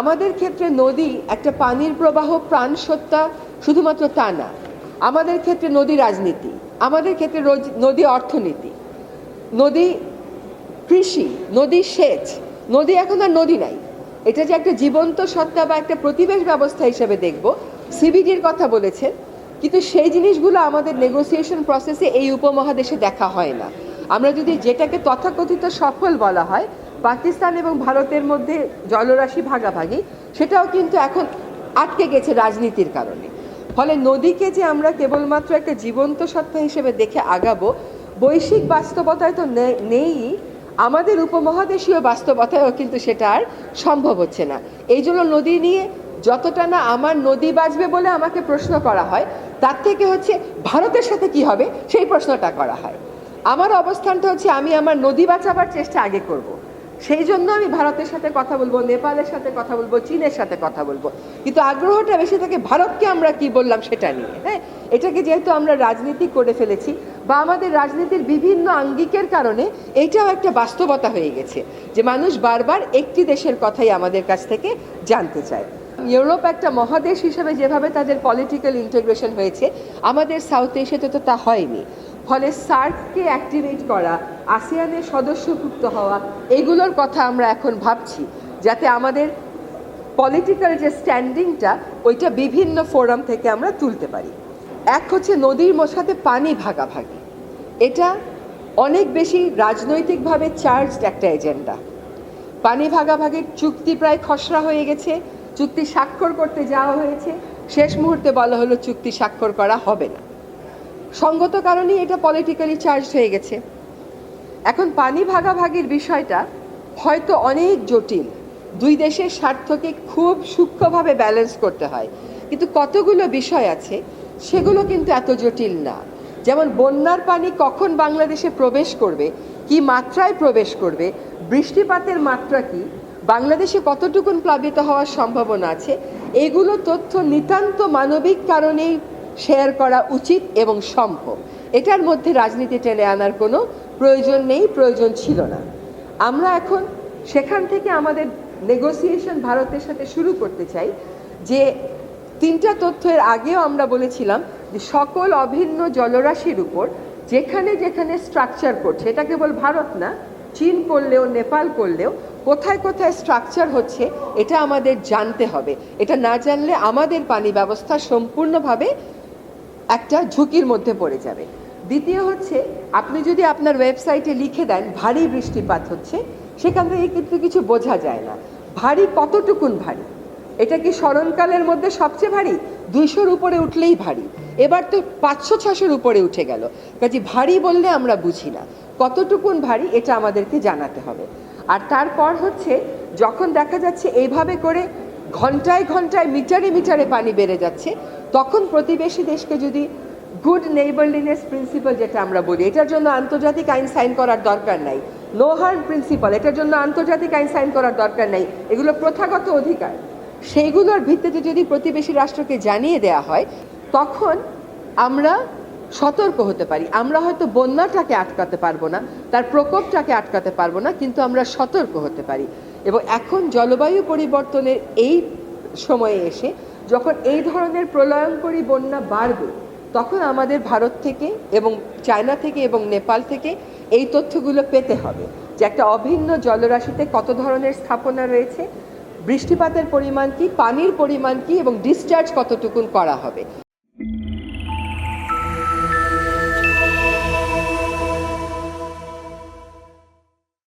আমাদের ক্ষেত্রে নদী একটা পানির প্রবাহ, প্রাণ সত্তা শুধুমাত্র তা না। আমাদের ক্ষেত্রে নদী রাজনীতি, আমাদের ক্ষেত্রে নদী অর্থনীতি। নদী কৃষি, নদী সেচ, নদী এখন আর নদী নাই। এটা যে একটা জীবন্ত সত্তা বা একটা প্রতিবেশ ব্যবস্থা হিসেবে দেখব সিবিডির কথা বলেছেন, কিন্তু সেই জিনিসগুলো আমাদের নেগোসিয়েশন প্রসেসে এই উপমহাদেশে দেখা হয় না। আমরা যদি যেটাকে তথাকথিত সফল বলা হয় পাকিস্তান এবং ভারতের মধ্যে জলরাশি ভাগাভাগি, সেটাও কিন্তু এখন আটকে গেছে রাজনীতির কারণে। ফলে নদীকে যে আমরা কেবলমাত্র একটা জীবন্ত সত্তা হিসেবে দেখে আগাবো, বৈশ্বিক বাস্তবতায় তো নেই, আমাদের উপমহাদেশীয় বাস্তবতায়ও কিন্তু সেটা আর সম্ভব হচ্ছে না। এই জন্য নদী নিয়ে যতটা না আমার নদী বাঁচবে বলে আমাকে প্রশ্ন করা হয়, তার থেকে হচ্ছে ভারতের সাথে কি হবে, সেই প্রশ্নটা করা হয়। আমার অবস্থানটা হচ্ছে আমি আমার নদী বাঁচাবার চেষ্টা আগে করব। সেই জন্য আমি ভারতের সাথে কথা বলব, নেপালের সাথে কথা বলব, চীনের সাথে কথা বলব। কিন্তু আগ্রহটা বেশি থাকে ভারতকে আমরা কি বললাম সেটা নিয়ে হ্যাঁ? এটাকে যেহেতু আমরা রাজনীতি করে ফেলেছি বা আমাদের রাজনীতির বিভিন্ন আঙ্গিকের কারণে এইটাও একটা বাস্তবতা হয়ে গেছে যে মানুষ বারবার একটি দেশের কথাই আমাদের কাছ থেকে জানতে চায়। ইউরোপ একটা মহাদেশ হিসেবে যেভাবে তাদের পলিটিক্যাল ইন্টিগ্রেশন হয়েছে, আমাদের সাউথ এশিয়াতে তো তা হয়নি। ফলে সার্ককে অ্যাক্টিভেট করা, আসিয়ানের সদস্যভুক্ত হওয়া, এগুলোর কথা আমরা এখন ভাবছি, যাতে আমাদের পলিটিক্যাল যে স্ট্যান্ডিংটা ওইটা বিভিন্ন ফোরাম থেকে আমরা তুলতে পারি। এক হচ্ছে নদীর ম- সাথে পানি ভাগাভাগি। এটা অনেক বেশি রাজনৈতিকভাবে চার্জড একটা এজেন্ডা পানি ভাগাভাগির চুক্তি প্রায় খসড়া হয়ে গেছে, চুক্তি স্বাক্ষর করতে যাওয়া হয়েছে, শেষ মুহূর্তে বলা হলো চুক্তি স্বাক্ষর করা হবে না। সঙ্গত কারণেই এটা পলিটিক্যালি চার্জ হয়ে গেছে। এখন পানি ভাগাভাগির বিষয়টা হয়তো অনেক জটিল। দুই দেশের স্বার্থকে খুব সূক্ষ্মভাবে ব্যালেন্স করতে হয়। কিন্তু কতগুলো বিষয় আছে, সেগুলো কিন্তু এত জটিল না। যেমন বন্যার পানি কখন বাংলাদেশে প্রবেশ করবে, কি মাত্রায় প্রবেশ করবে, বৃষ্টিপাতের মাত্রা কি, বাংলাদেশে কতটুকুন প্লাবিত হওয়ার সম্ভাবনা আছে, এগুলো তথ্য নিতান্ত মানবিক কারণেই শেয়ার করা উচিত এবং সম্ভব। এটার মধ্যে রাজনীতি টেনে আনার কোনো প্রয়োজন নেই, প্রয়োজন ছিল না। আমরা এখন সেখান থেকে আমাদের নেগোসিয়েশন ভারতের সাথে শুরু করতে চাই যে তিনটা তথ্যের আগেও আমরা বলেছিলাম যে সকল অভিন্ন জলরাশির উপর যেখানে যেখানে স্ট্রাকচার করছে, এটা কেবল ভারত না, চীন করলেও, নেপাল করলেও কোথায় কোথায় স্ট্রাকচার হচ্ছে, এটা আমাদের জানতে হবে। এটা না জানলে আমাদের পানি ব্যবস্থা সম্পূর্ণভাবে একটা ঝুঁকির মধ্যে পড়ে যাবে। দ্বিতীয় হচ্ছে, আপনি যদি আপনার ওয়েবসাইটে লিখে দেন, ভারী বৃষ্টিপাত হচ্ছে, সেখান থেকে কিন্তু কিছু বোঝা যায় না। ভারী কতটুকুন ভারী? এটা কি স্মরণকালের মধ্যে সবচেয়ে ভারী? দুইশোর উপরে উঠলেই ভারী। এবার তো পাঁচশো ছশোর উপরে উঠে গেল। কাজে ভারী বললে আমরা বুঝি না। কতটুকুন ভারী এটা আমাদেরকে জানাতে হবে। আর তারপর হচ্ছে, যখন দেখা যাচ্ছে এইভাবে করে ঘন্টায় ঘন্টায় মিটারে মিটারে পানি বেড়ে যাচ্ছে তখন প্রতিবেশী দেশকে যদি গুড নেইবারলিনেস প্রিন্সিপাল যেটা আমরা বলি, এটার জন্য আন্তর্জাতিক আইন সাইন করার দরকার নাই। নো হার্ম প্রিন্সিপাল এটার জন্য আন্তর্জাতিক আইন সাইন করার দরকার নাই। এগুলো প্রথাগত অধিকার। সেইগুলোর ভিত্তিতে যদি প্রতিবেশী রাষ্ট্রকে জানিয়ে দেওয়া হয়, তখন আমরা সতর্ক হতে পারি। আমরা হয়তো বন্যাটাকে আটকাতে পারব না, তার প্রকোপটাকে আটকাতে পারব না, কিন্তু আমরা সতর্ক হতে পারি। এবং এখন জলবায়ু পরিবর্তনের এই সময়ে এসে যখন এই ধরনের প্রলয়ঙ্করী বন্যা বাড়বে, তখন আমাদের ভারত থেকে এবং চায়না থেকে এবং নেপাল থেকে এই তথ্যগুলো পেতে হবে যে একটা অভিন্ন জলরাশিতে কত ধরনের স্থাপনা রয়েছে, বৃষ্টিপাতের পরিমাণ কি, পানির পরিমাণ কি এবং ডিসচার্জ কতটুকুন করা হবে।